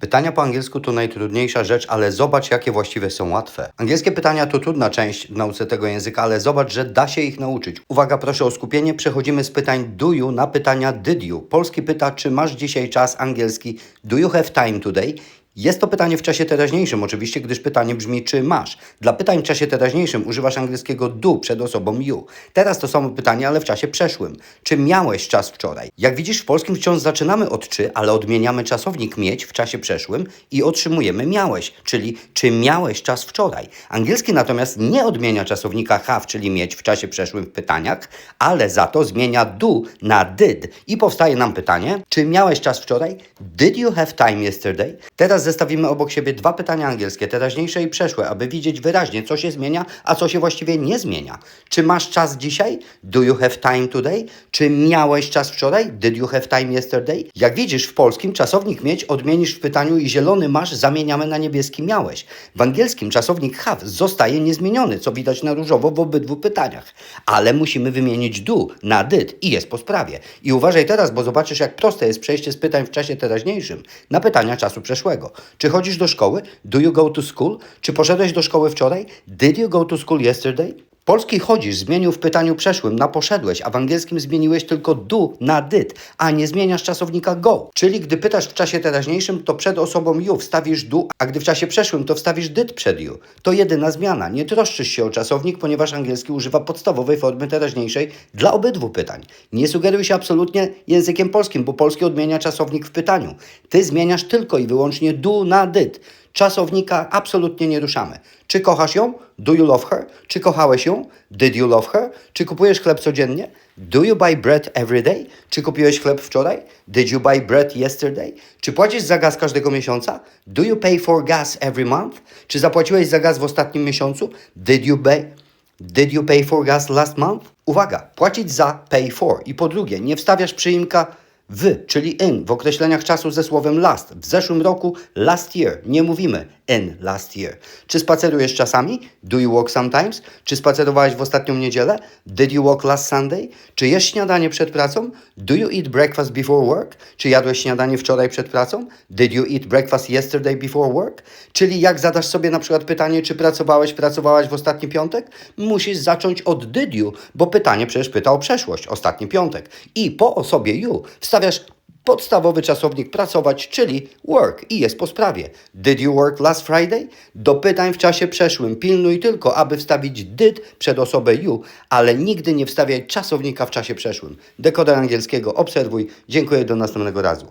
Pytania po angielsku to najtrudniejsza rzecz, ale zobacz, jakie właściwie są łatwe. Angielskie pytania to trudna część w nauce tego języka, ale zobacz, że da się ich nauczyć. Uwaga, proszę o skupienie. Przechodzimy z pytań do you na pytania did you. Polski pyta, czy masz dzisiaj czas? Angielski, do you have time today? Jest to pytanie w czasie teraźniejszym, oczywiście, gdyż pytanie brzmi, czy masz. Dla pytań w czasie teraźniejszym używasz angielskiego do przed osobą you. Teraz to samo pytanie, ale w czasie przeszłym. Czy miałeś czas wczoraj? Jak widzisz, w polskim wciąż zaczynamy od czy, ale odmieniamy czasownik mieć w czasie przeszłym i otrzymujemy miałeś, czyli czy miałeś czas wczoraj. Angielski natomiast nie odmienia czasownika have, czyli mieć w czasie przeszłym w pytaniach, ale za to zmienia do na did. I powstaje nam pytanie, czy miałeś czas wczoraj? Did you have time yesterday? Teraz zestawimy obok siebie dwa pytania angielskie, teraźniejsze i przeszłe, aby widzieć wyraźnie, co się zmienia, a co się właściwie nie zmienia. Czy masz czas dzisiaj? Do you have time today? Czy miałeś czas wczoraj? Did you have time yesterday? Jak widzisz, w polskim czasownik mieć odmienisz w pytaniu i zielony masz zamieniamy na niebieski miałeś. W angielskim czasownik have zostaje niezmieniony, co widać na różowo w obydwu pytaniach. Ale musimy wymienić do na did i jest po sprawie. I uważaj teraz, bo zobaczysz, jak proste jest przejście z pytań w czasie teraźniejszym na pytania czasu przeszłego. Czy chodzisz do szkoły? Do you go to school? Czy poszedłeś do szkoły wczoraj? Did you go to school yesterday? Polski chodzisz zmienił w pytaniu przeszłym na poszedłeś, a w angielskim zmieniłeś tylko do na did, a nie zmieniasz czasownika go. Czyli gdy pytasz w czasie teraźniejszym, to przed osobą you wstawisz do, a gdy w czasie przeszłym, to wstawisz did przed you. To jedyna zmiana. Nie troszczysz się o czasownik, ponieważ angielski używa podstawowej formy teraźniejszej dla obydwu pytań. Nie sugeruj się absolutnie językiem polskim, bo polski odmienia czasownik w pytaniu. Ty zmieniasz tylko i wyłącznie do na did. Czasownika absolutnie nie ruszamy. Czy kochasz ją? Do you love her? Czy kochałeś ją? Did you love her? Czy kupujesz chleb codziennie? Do you buy bread every day? Czy kupiłeś chleb wczoraj? Did you buy bread yesterday? Czy płacisz za gaz każdego miesiąca? Do you pay for gas every month? Czy zapłaciłeś za gaz w ostatnim miesiącu? Did you pay? Did you pay for gas last month? Uwaga, płacić za pay for. I po drugie, nie wstawiasz przyimka w, czyli in, w określeniach czasu ze słowem last. W zeszłym roku last year. Nie mówimy in last year. Czy spacerujesz czasami? Do you walk sometimes? Czy spacerowałeś w ostatnią niedzielę? Did you walk last Sunday? Czy jesz śniadanie przed pracą? Do you eat breakfast before work? Czy jadłeś śniadanie wczoraj przed pracą? Did you eat breakfast yesterday before work? Czyli jak zadasz sobie na przykład pytanie, czy pracowałeś, pracowałaś w ostatni piątek? Musisz zacząć od did you, bo pytanie przecież pyta o przeszłość, ostatni piątek. I po osobie you wstawiasz podstawowy czasownik pracować, czyli work i jest po sprawie. Did you work last Friday? Do pytań w czasie przeszłym pilnuj tylko, aby wstawić did przed osobę you, ale nigdy nie wstawiaj czasownika w czasie przeszłym. Dekoder angielskiego obserwuj. Dziękuję do następnego razu.